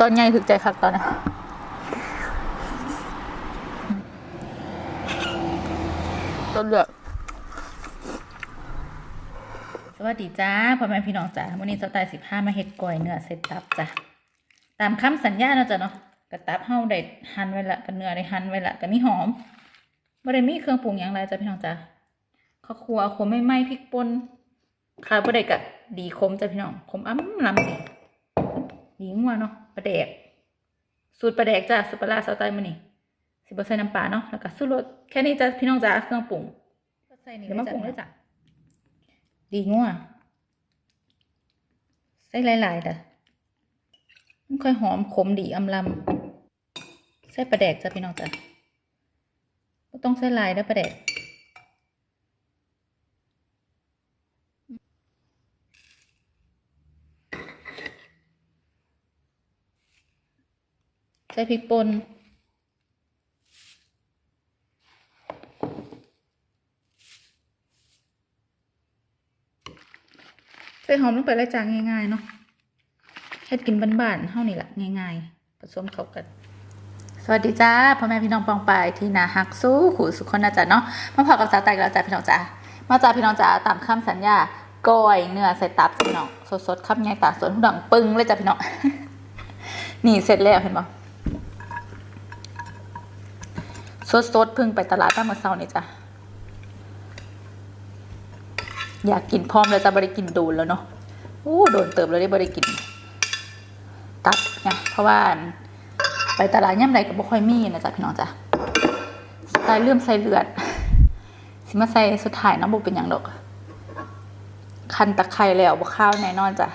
ตอนใหญ่ถึกใจคักตอนนะต้นเลือกสวัสดีจ้าพ่อแม่พี่น้องจ้าวันนี้สไตล์สิบห้ามาเฮ็ดก้อยเนื้อเสร็จตับจ้ะตามคำสัญญาเนาะจ้ะเนาะกระตับเฮาได้หั่นไว้ละกับเนื้อได้หั่นไว้ละก็มีหอมบ่ได้มีเครื่องปรุงหยังไรจ้ะพี่น้องจ้าข้าวคั่วขมไม่ไหม้พริกป่นขาดบ่ได้กะดีคมจ้ะพี่น้องคมอ้ำลำดีดีงัวเนาะ ปลาแดก สูตรปลาแดกจ้ะสูตรปลาร้าสไตล์มื้อนี้สิบ่ใส่น้ำปลาเนาะแล้วก็สูตรรสแค่นี้จ้ะพี่น้องจ้าเครื่องปรุงใส่นี่เดี๋ยวมาปรุงเลยจ้ะดีงัวใส่หลายๆจ้ะมันค่อยหอมขมดีอำลำใส่ปลาแดกจ้ะพี่น้องจ้ะบ่ต้องใส่หลายเด้อปลาแดก ใส่พริกป่นใส่หอมลงไปเลยจ้างง่ายๆเนาะเฮ็ดกินบ้านๆเฮานี่แหละง่ายๆ ผสมเข้ากันสวัสดีจ้าพ่อแม่พี่น้องปองไปที่นาฮักสู้ขู่สุขคนนะจ๊ะเนาะมาพอกับสาวไตกแล้วจ้าพี่น้องจ้ามาจ้าพี่น้องจ้าตามคำสัญญาก้อยเนื้อใส่ตับพี่น้องสดๆคำใหญ่ตาสวนหูดังปึ้งเลยจ้ะพี่น้องนี่เสร็จแล้วเห็นปะ สดสดพึ่งไปตลาดตั้งมื่อเช้านี่จ้ะ อยากกินพร้อมเลยจะบริกินโดนแล้วเนาะโอ้โดนเติมแล้วได้บริกิน ตับเนี่ยเพราะว่าไปตลาดย่ำใดก็บ่ค่อยมีนะจ๊ะพี่น้องจ้ะสไตล์เลื่อมใส่เลือด สิมาใส่สุดท้ายน้ำบุเป็นอย่างดอก คันตะไคร้แล้วบ่ข้าวแน่นอนจ้ะ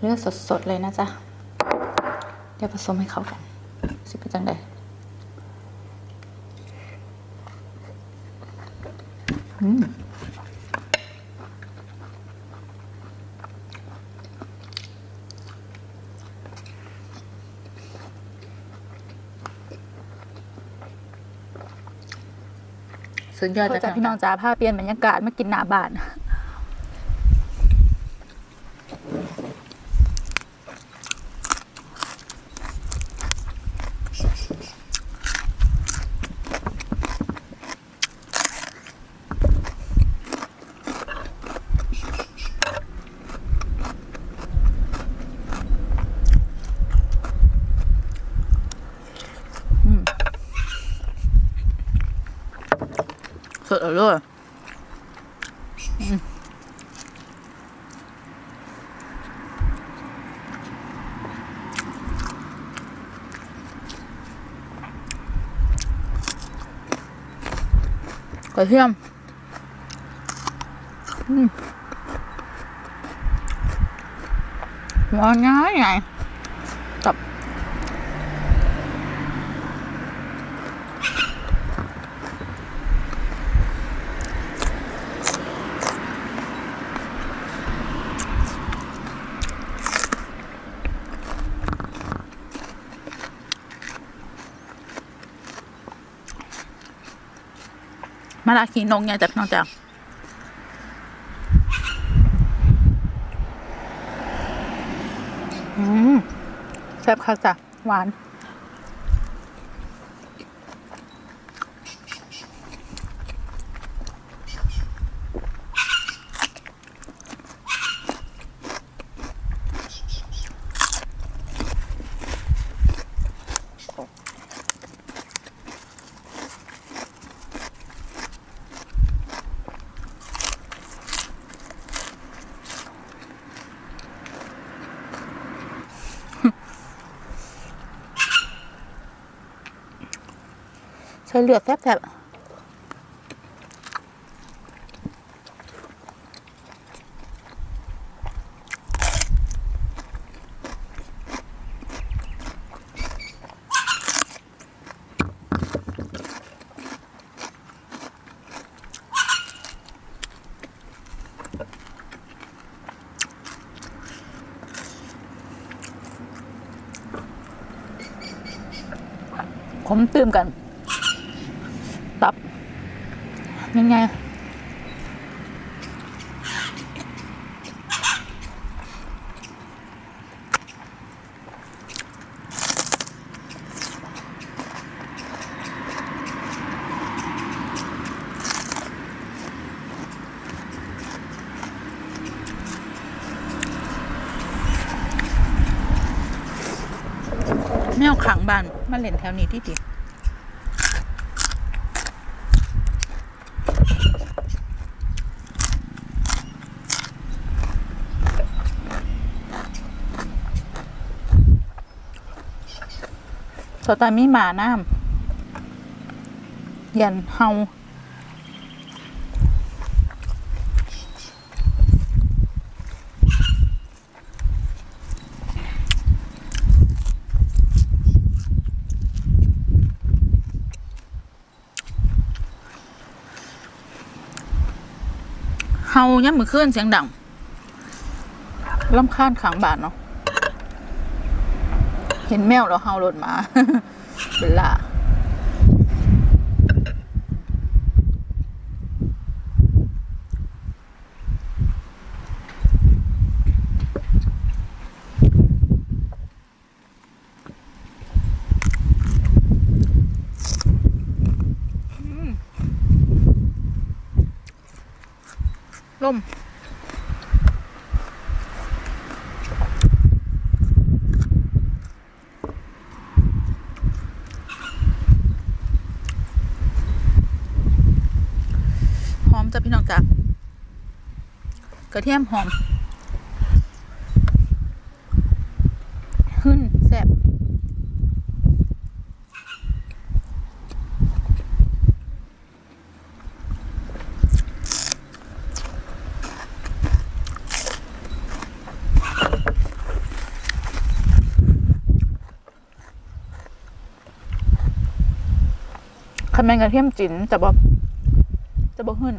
เลือดสดๆเลยนะจ๊ะ เดี๋ยวผสมให้เข้ากัน สิเป็นจังไดอืมสุดยอดจ้ะพี่น้องจ้าพาเปลี่ยนบรรยากาศมากินหน้าบ้าน สดเลยกระเทียมอืมหัวง่ายไงตับ มาลาขีนงเนี่ยจากน้องจ้าอืมแซ่บค่ะจ้ะหวาน ช้เลือดแซ่บๆผมตื่มกัน ยังไง แมวขังบ้านมาเล่นแถวนี้ที่ดี สตามีหมาน้ำยันเฮาเฮาย่ำมือเคลื่อนเสียงดังลำคาญขังบานเนาะ เห็นแมวแล้วเฮาหล่นมาเบลล่าลม หอมจ้ะพี่น้องจ้ะก ระเทียมหอมขึ้นแซ่บคันแมนกระเทียมจินแต่บ่จะบ่ขึ้น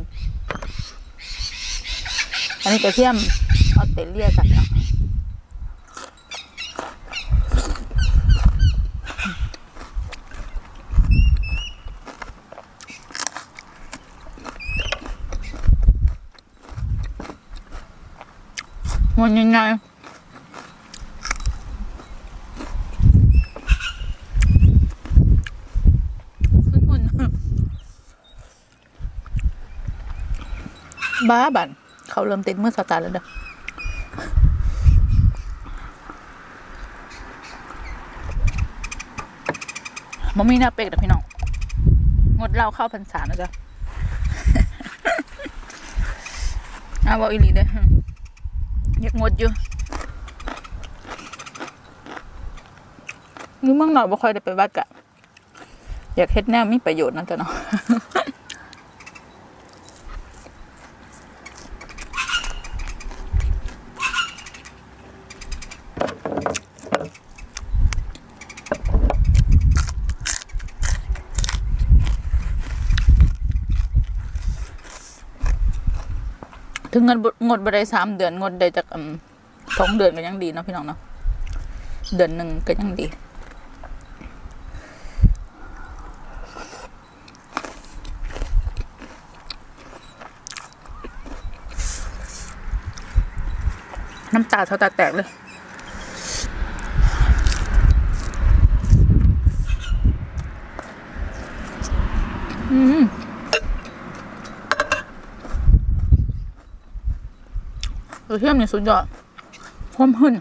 อันนี้กระเทียมออสเตรเลียกันเนาะมันยังไงบ้าบัน เขาเริ่มติดเมื่อสตาร์ทแล้วเด้อมมีหน้าเป็กเด้อพี่น้อง งดเหล้าเข้าพรรษานะจ๊ะอาบอกอีหลีเด้ออยากงดอยู่นี่เมื่อหน่อยบ่ค่อยได้ไปวัดกะ อยากเฮ็ดแนวมีประโยชน์นะจ๊ะเนาะ ถึงเงินงดไปได้สามเดือนงดได้จากสองเดือนก็ยังดีเนาะพี่น้องเนาะเดือนหนึ่งก็ยังดีน้ำตาเท่าตาแตกเลย ระเทียมเนี่ยสุดยอดหอมขึ้น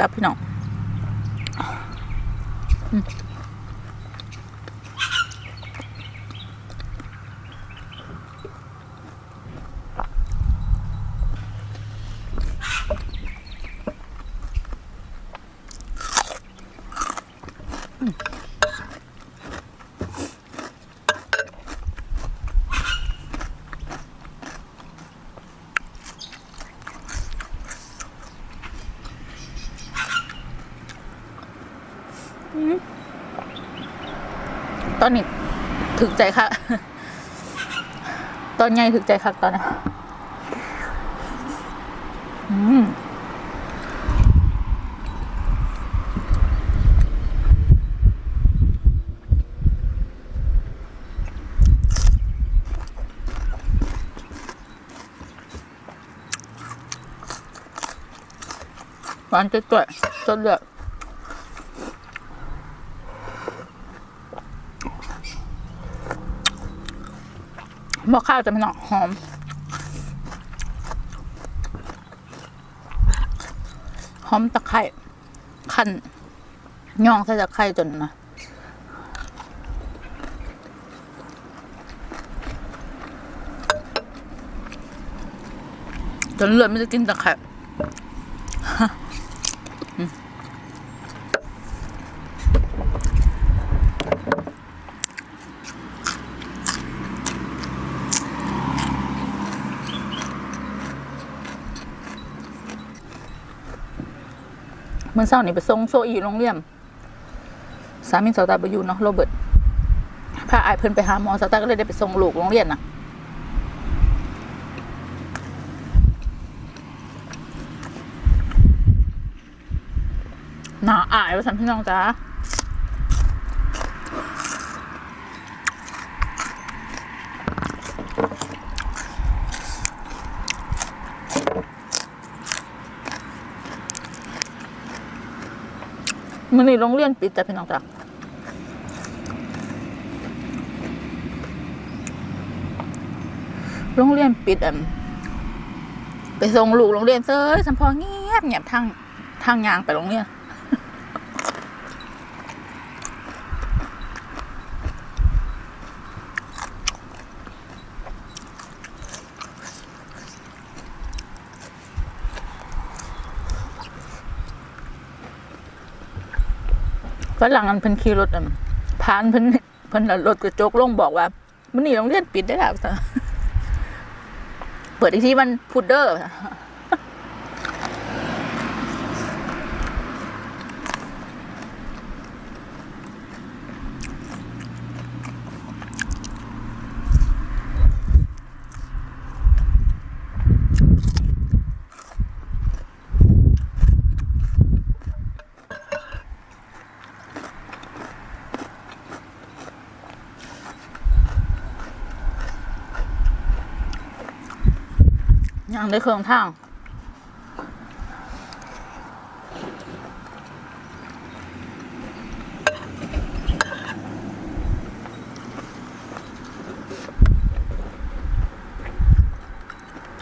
ดับพี่น้องอืม อนนี้ถึกใจค่ะ ตอนไงถึกใจค่ะตอนนี้อืมหวานจุดๆจนเหลือ หม้อข้าวจะไม่หนอกหอม หอมตะไคร้ขั้นย่องใส่ตะไคร้จนนะจนเลือดไม่ได้กินตะไคร้ มื่อเช้านี่ไปส่งโซอีโรงเรียนสามีสาวตาไปอยู่เนาะโรเบิร์ตพาอายเพิ่นไปหาหมอสาวตาก็เลยได้ไปส่งลูกโรงเรียนน่ะหนาอายว่าสันพี่น้องจ้า มันนี่โรงเรียนปิดแต่พี่น้องจ้ะโรงเรียนปิดอะไปส่งลูกโรงเรียนเซ้ยสัมพอเงียบเงียบทางทางยางไปโรงเรียน ฝรั่งอันเพิ่นขี่รถอะผ่านเพิ่นเพิ่นเอารถกระจกลงบอกว่ามันนี่โรงเรียนปิดได้แล้วเปิดอีกทีมันพุดเดอร์ ได้เครื่องทาง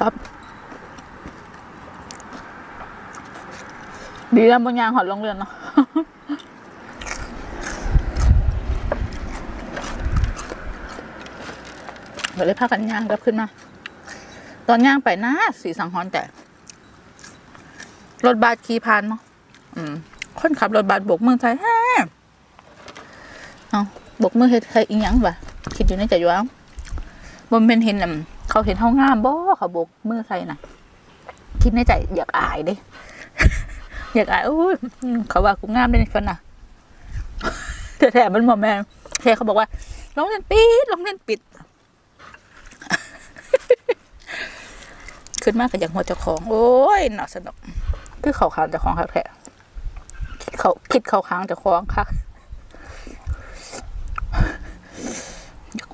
ครับดีแล้วบนยางหอดโรงเรียนเนาะเดี๋ยวเลยพากันยางกลับขึ้นมา ตอนย่างไปนะสีสังหอนแต่ รถบัสขี่ผ่านเนาะคนขับรถบัสบกมือใส่แฮ่เอาบกมือเฮ็ดให้อีหยังวะคิดอยู่ในใจอยู่แล้วบนเป็นเห็นน่ะเขาเห็นเท่างามบ่เขาบกมือใส่น่ะ คิดในใจอยากอายเด้ อยากอายโอ้ยอืมเขาว่ากูงามได้ในคนน่ะแต่แถมมันบอแม่แค่เขาบอกว่าโรงเรียนปิดโรงเรียนปิด ขึ้นมากกับอย่างหัวเจ้าของ โอ้ยน่าสนุกคือเขาค้างเจ้าของค่ะแท้เขาคิดเขาค้างเจ้าของค่ะ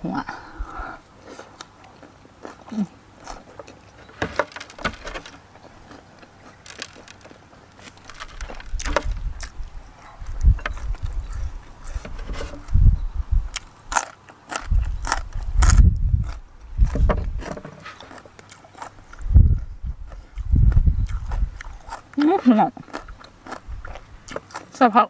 หัวอื้อหือ สะ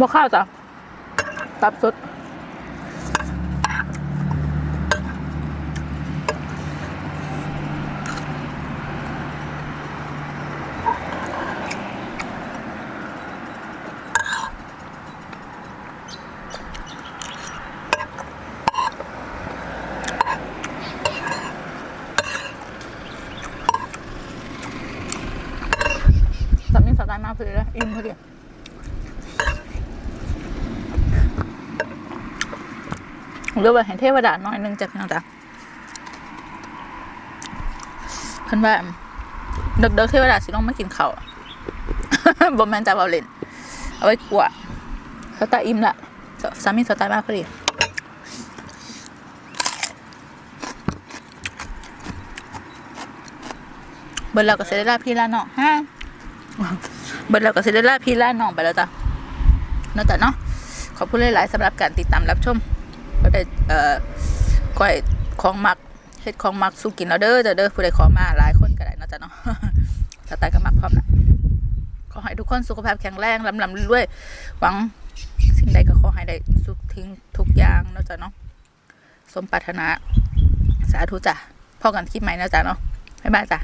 บ่ข้าวจ้ะตับสดตำมิสาดมาเลยน咱们啥咱拿回พ，用不了。 พอดีเรียกว่าเห็นเทวดาหน่อยนึงจากพี่น้องจ้ะเพิ่นว่าเด็กๆเทวดาสิต้องมากินข้าวบ่แม่นจะเอาเล่นเอาไว้กลัวสไตล์อิ่มละสามีสไตล์มากพอดีเบิร์เราก็เซเลล่าพี่ล่าน้องฮะเบิร์เราก็เซเลล่าพี่ล่าน้องไปแล้วจ้ะเนาะแต่เนาะขอบคุณหลายๆสำหรับการติดตามรับชม ก็ได้เอ่อก้อยของมักเฮ็ดของมักสู้กินแล้วเด้อจ้ะเด้อผู้ใดขอมาหลายคนก็ได้เนาะจ้ะเนาะสไตล์ก็มักพร้อมละขอให้ทุกคนสุขภาพแข็งแรงลำลำรวยหวังสิ่งใดก็ขอให้ได้สุขทิ้งทุกอย่างเนาะจ้ะเนาะสมปรารถนา สาธุจ้ะพ่อกันคลิปใหม่นะจ้ะเนาะบ๊ายบายจ้ะ